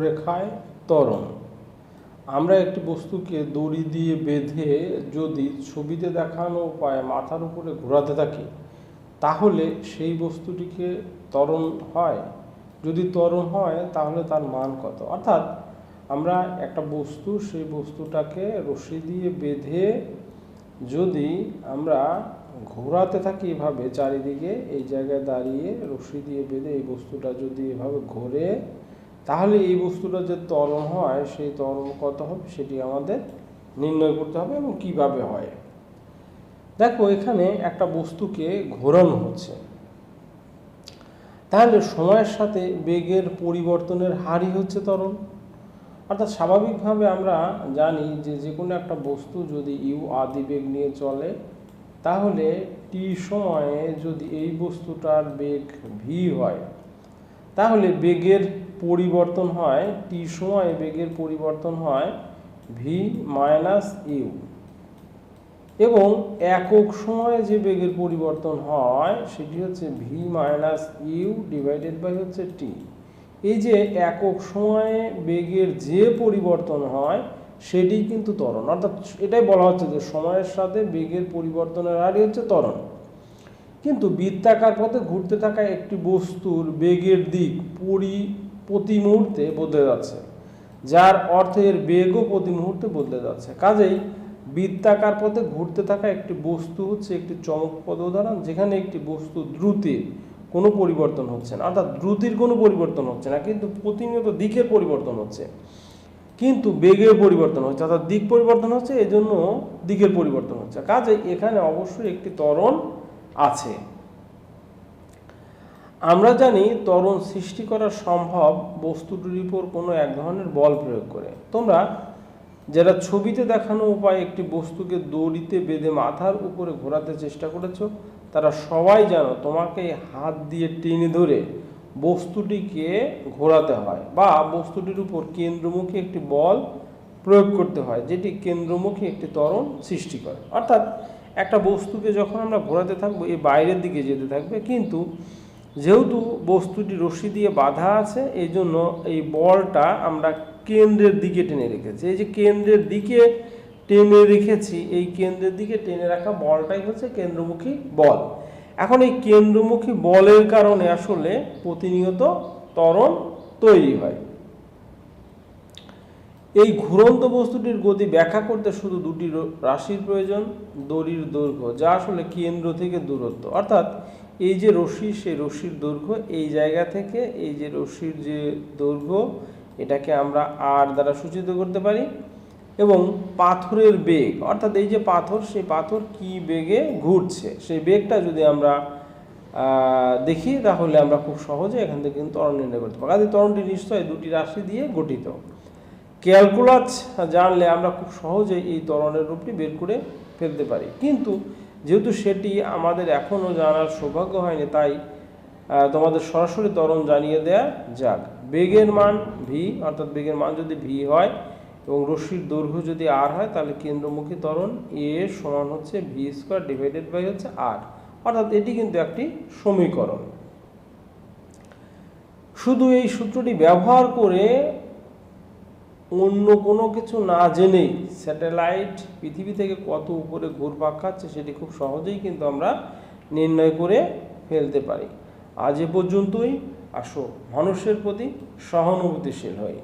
রেখায় ত্বরণ আমরা একটি বস্তুকে দড়ি দিয়ে বেঁধে যদি ছবিতে দেখানো উপায়ে মাথার উপরে ঘোরাতে থাকি, তাহলে সেই বস্তুটিকে ত্বরণ হয়। যদি ত্বরণ হয়, তাহলে তার মান কত? অর্থাৎ আমরা একটা বস্তু, সেই বস্তুটাকে রশি দিয়ে বেঁধে যদি আমরা ঘোরাতে থাকি এভাবে, চারিদিকে এই জায়গায় দাঁড়িয়ে রশি দিয়ে বেঁধে এই বস্তুটা যদি এভাবে ঘোরে তাহলে এই বস্তুটা যে ত্বরণ হয়, সেই ত্বরণ কত হবে? সেটি আমাদের নির্ণয় করতে হবে এবং কীভাবে হয়। দেখো, এখানে একটা বস্তুকে ঘোরানো হচ্ছে। তাহলে সময়ের সাথে বেগের পরিবর্তনের হারই হচ্ছে ত্বরণ অর্থাৎ স্বাভাবিকভাবে আমরা জানি যে যে কোনো একটা বস্তু যদি ইউ আদি বেগ নিয়ে চলে, তাহলে টি সময়ে যদি এই বস্তুটার বেগ ভি হয়, তাহলে বেগের পরিবর্তন হয় টি সময়ে বেগের পরিবর্তন হয় ভি মাইনাস ইউ এবং একক সময়ে যে বেগের পরিবর্তন হয়, সেটি হচ্ছে V minus U divided by হচ্ছে টি এই যে একক সময়ে বেগের যে পরিবর্তন হয়, সেটি কিন্তু ত্বরণ। অর্থাৎ এটাই বলা হচ্ছে যে সময়ের সাথে বেগের পরিবর্তনের হারই হচ্ছে ত্বরণ। কিন্তু বৃত্তাকার পথে ঘুরতে থাকা একটি বস্তুর বেগের দিক পরি প্রতি মুহূর্তে বদলে যাচ্ছে, যার অর্থ এর বেগও প্রতি মুহূর্তে বদলে যাচ্ছে। কাজেই বৃত্তাকার পথে ঘুরতে থাকা একটি বস্তু হচ্ছে একটি চমকপ্রদ উদাহরণ, যেখানে একটি বস্তু দ্রুতির কোনো পরিবর্তন হচ্ছে না। অর্থাৎ দ্রুতির কোনো পরিবর্তন হচ্ছে না, কিন্তু প্রতিনিয়ত দিকের পরিবর্তন হচ্ছে। কিন্তু বেগের পরিবর্তন হচ্ছে, অর্থাৎ দিক পরিবর্তন হচ্ছে এই জন্য দিকের পরিবর্তন হচ্ছে। কাজে এখানে অবশ্যই একটি ত্বরণ আছে। আমরা জানি ত্বরণ সৃষ্টি করা সম্ভব বস্তুটির উপর কোনো এক ধরনের বল প্রয়োগ করে। তোমরা যারা ছবিতে দেখানো উপায়ে একটি বস্তুকে দড়িতে বেঁধে মাথার উপরে ঘোরাতে চেষ্টা করেছ, তারা সবাই জানো তোমাকে হাত দিয়ে টেনে ধরে বস্তুটিকে ঘোরাতে হয় বা বস্তুটির উপর কেন্দ্রমুখী একটি বল প্রয়োগ করতে হয়, যেটি কেন্দ্রমুখী একটি ত্বরণ সৃষ্টি করে। অর্থাৎ একটা বস্তুকে যখন আমরা ঘোরাতে থাকব এই বাইরের দিকে যেতে থাকবে, কিন্তু যেহেতু বস্তুটি রশি দিয়ে বাঁধা আছে, এই জন্য এই বলটা আমরা কেন্দ্রের দিকে টেনে রেখেছি। এই যে কেন্দ্রের দিকে টেনে রেখেছি, এই কেন্দ্রের দিকে টেনে রাখা বলটাই হচ্ছে কেন্দ্রমুখী বল। এখন এই কেন্দ্রমুখী বলের কারণে আসলে প্রতিনিয়ত ত্বরণ তৈরি হয়। এই ঘুরন্ত বস্তুটির গতি ব্যাখ্যা করতে শুধু দুটি রাশির প্রয়োজন, দড়ির দৈর্ঘ্য, যা আসলে কেন্দ্র থেকে দূরত্ব। অর্থাৎ এই যে রশ্মি সেই রশ্মির দৈর্ঘ্য, এই জায়গা থেকে এই যে রশ্মির যে দৈর্ঘ্য, এটাকে আমরা আর দ্বারা সূচিত করতে পারি। এবং পাথরের বেগ, অর্থাৎ এই যে পাথর, সেই পাথর কি বেগে ঘুরছে? সেই বেগটা যদি আমরা দেখি, তাহলে আমরা খুব সহজে এখান থেকে কিন্তু ত্বরণ নির্ণয় করতে পারি কাজে ত্বরণটি নিশ্চয়ই দুটি রাশি দিয়ে গঠিত। ক্যালকুলাস জানলে আমরা খুব সহজে এই ত্বরণের রূপটি বের করে ফেলতে পারি। কিন্তু যেহেতু সেটি আমাদের এখনও জানার সৌভাগ্য হয়নি, তাই তোমাদের সরাসরি ত্বরণ জানিয়ে দেয়া যাক। বেগের মান ভি অর্থাৎ বেগের মান যদি ভি হয় এবং রশ্মির দৈর্ঘ্য যদি আর হয়, তাহলে কেন্দ্রমুখী ত্বরণ এ সমান হচ্ছে ভি স্কোয়ার ডিভাইডেড বাই হচ্ছে আর অর্থাৎ এটি কিন্তু একটি সমীকরণ। শুধু এই সূত্রটি ব্যবহার করে অন্য কোনো কিছু না জেনেই স্যাটেলাইট পৃথিবী থেকে কত উপরে ঘুরপাক খাচ্ছে সেটি খুব সহজেই কিন্তু আমরা নির্ণয় করে ফেলতে পারি। আজ এ পর্যন্তই। আসো, মানুষের প্রতি সহানুভূতিশীল হই।